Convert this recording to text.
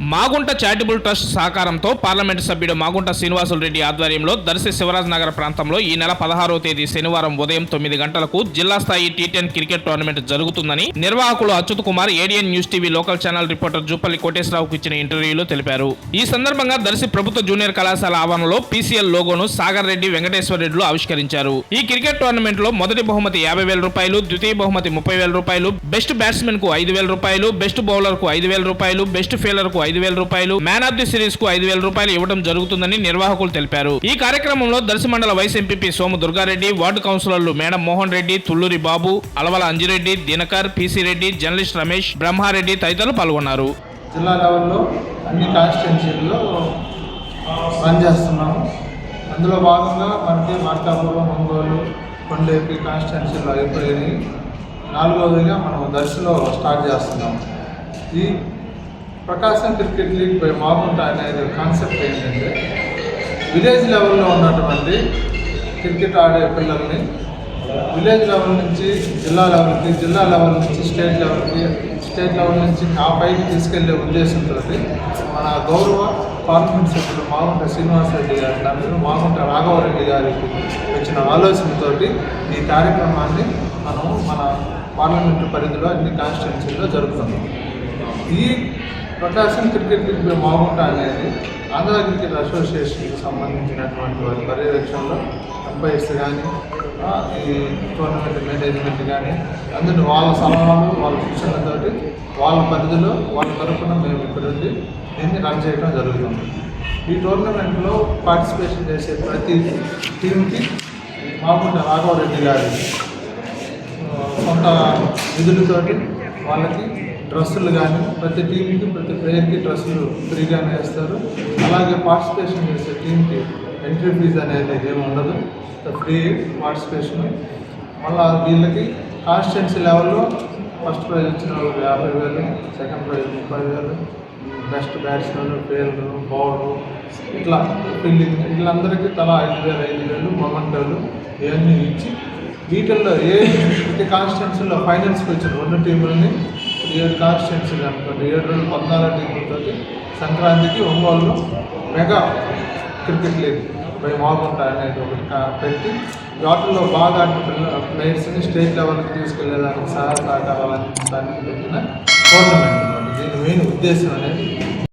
Magunta charitable trust సహకారంతో parliament సభ్యుడు మాగుంట శ్రీనివాసులు రెడ్డి ఆధ్వర్యంలో దర్శి శివరాజ్ నగర్ ప్రాంతంలో ఈ నెల పదహారవ తేదీ శనివారం ఉదయం తొమ్మిది గంటలకు జిల్లా స్థాయి టీ టెన్ క్రికెట్ టోర్నమెంట్ జరుగుతుందని నిర్వాహకులు Achyut Kumar ADN news TV local channel reporter Jupalli కోటేశ్వరరావుకు ఇచ్చిన ఇంటర్వ్యూలో తెలిపారు. ఈ సందర్భంగా దర్శి ప్రభుత్వ జూనియర్ కళాశాల ఆవరణలో పీసీఎల్ లోగోను సాగర్ రెడ్డి వెంకటేశ్వర రెడ్డిలు ఆవిష్కరించారు. ఈ క్రికెట్ టోర్నమెంట్లో మొదటి బహుమతి యాభై వేల రూపాయలు ద్వితీయ బహుమతి ముప్పై వేల రూపాయలు బెస్ట్ బ్యాట్స్మెన్కు ఐదు వేల రూపాయలు బెస్ట్ బౌలర్కు ఐదు వేల రూపాయలు బెస్ట్ ఫీల్డర్కు ఐదు వేల రూపాయలు మ్యాన్ ఆఫ్ ది సిరీస్కు ఐదు వేల రూపాయలు ఇవ్వడం జరుగుతుందని నిర్వాహకులు తెలిపారు. ఈ కార్యక్రమంలో దర్శి మండల vice MPP Somu Durga Reddy ward కౌన్సిలర్లు madam Mohan Reddy Tulluri Babu Alavala Anji Reddy Dinakar PC Reddy journalist Ramesh Brahma Reddy తదితరులు పాల్గొన్నారు. జిల్లా లెవెల్లో అన్ని కాన్స్టిట్యున్సీల్లో రన్ చేస్తున్నాము. అందులో భాగంగా మనకి మార్కాపురం ఒంగోలు కొండేపి కాన్స్టిట్యున్సీలో అయిపోయినాయి నాలుగవదిగా మనం దర్శిలో స్టార్ట్ చేస్తున్నాం ఈ Prakasam cricket league by Magunta అనేది కాన్సెప్ట్ ఏంటంటే విలేజ్ లెవెల్లో ఉన్నటువంటి క్రికెట్ ఆడే పిల్లల్ని విలేజ్ లెవెల్ నుంచి జిల్లా లెవెల్కి జిల్లా లెవెల్ నుంచి స్టేట్ లెవెల్కి స్టేట్ లెవెల్ నుంచి ఆ పైకి తీసుకెళ్ళే ఉద్దేశంతో మన గౌరవ పార్లమెంట్ సభ్యులు మాగుంట శ్రీనివాసరెడ్డి గారి దాని మాగుంట రాఘవరెడ్డి గారికి వచ్చిన ఆలోచనతోటి ఈ కార్యక్రమాన్ని మనం మన పార్లమెంటు పరిధిలో అన్ని కాన్స్టిట్యున్సీల్లో జరుపుతున్నాం. ఈ ప్రకాశం క్రికెట్ లీగ్ మాగుంట అనేది ఆంధ్ర క్రికెట్ అసోసియేషన్కి సంబంధించినటువంటి వారి పర్యవేక్షణలో ఎంపైర్స్ కానీ ఈ టోర్నమెంట్ మేనేజ్మెంట్ కానీ అందులో వాళ్ళ సలహాలు వాళ్ళ శిక్షణతోటి వాళ్ళ పరిధిలో వాళ్ళ తరఫున మేము ఇక్కడ దీన్ని రన్ చేయడం జరుగుతుంది. ఈ టోర్నమెంట్లో పార్టిసిపేషన్ చేసే ప్రతి టీంకి మాగుంట రాఘవరెడ్డి గారి సొంత నిధులతోటి వాళ్ళకి డ్రెస్సులు కానీ ప్రతి టీంకి ప్రతి ప్లేయర్కి డ్రెస్సులు ఫ్రీగానే ఇస్తారు అలాగే పార్టిసిపేషన్ చేసే టీంకి ఎంట్రీ ఫీజు అనేది ఏమి ఉండదు. Free participation. మళ్ళా వీళ్ళకి కాన్స్టిట్యున్సీ లెవెల్లో ఫస్ట్ ప్రైజ్ వచ్చిన వాళ్ళకి యాభై వేలు సెకండ్ ప్రైజ్ ముప్పై వేలు బెస్ట్ బ్యాట్స్మెన్ పేర్లు బౌలర్ ఇట్లా ఫీల్డింగ్. వీళ్ళందరికీ తలా ఐదు వేలు ఐదు వేలు మొమెంటోలు ఇవన్నీ ఇచ్చి వీటిల్లో ఏ ప్రతి కాన్స్టిట్యున్సీలో ఫైనల్స్కి వచ్చిన రెండు టీములని ఏడు కాన్స్టిట్యున్సీలు అనుకోండి. ఏడు రోజులు పద్నాలుగు టీములతో సంక్రాంతికి ఒంగోలులో mega cricket league by Magunta అనేది ఒకటి పెట్టి వాటిల్లో బాగా ప్లేయర్స్ని స్టేట్ లెవెల్కి తీసుకెళ్ళేదానికి సహాయ సహకారాలు అందించడానికి పెట్టిన టోర్నమెంట్. దీని మెయిన్ ఉద్దేశం అనేది